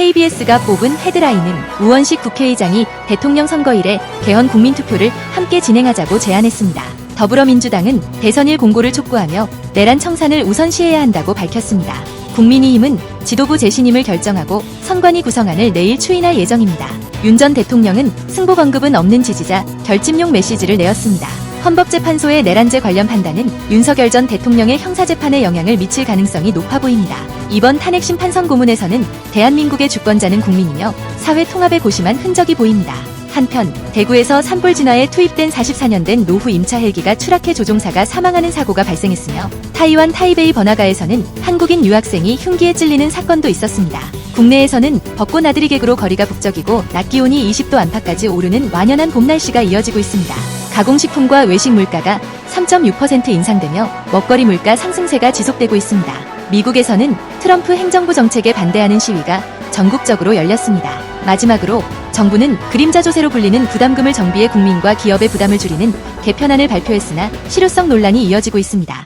KBS가 뽑은 헤드라인은 우원식 국회의장이 대통령 선거 일에 개헌 국민투표를 함께 진행하자고 제안했습니다. 더불어민주당은 대선일 공고를 촉구하며 내란 청산을 우선시해야 한다고 밝혔습니다. 국민의힘은 지도부 재신임을 결정하고 선관위 구성안을 내일 추인할 예정입니다. 윤 전 대통령은 승복 언급은 없는 지지자 결집용 메시지를 내었습니다. 헌법재판소의 내란죄 관련 판단은 윤석열 전 대통령의 형사재판에 영향을 미칠 가능성이 높아 보입니다. 이번 탄핵 심 판선 고문에서는 대한민국의 주권자는 국민이며 사회 통합에 고심한 흔적이 보입니다. 한편 대구에서 산불 진화에 투입된 44년 된 노후 임차 헬기가 추락해 조종사가 사망하는 사고가 발생했으며 타이완 타이베이 번화가에서는 한국인 유학생이 흉기에 찔리는 사건도 있었습니다. 국내에서는 벚꽃 나들이 객으로 거리가 북적이고 낮 기온이 20도 안팎까지 오르는 완연한 봄 날씨가 이어지고 있습니다. 가공식품과 외식 물가가 3.6% 인상되며 먹거리 물가 상승세가 지속되고 있습니다. 미국에서는 트럼프 행정부 정책에 반대하는 시위가 전국적으로 열렸습니다. 마지막으로 정부는 그림자 조세로 불리는 부담금을 정비해 국민과 기업의 부담을 줄이는 개편안을 발표했으나 실효성 논란이 이어지고 있습니다.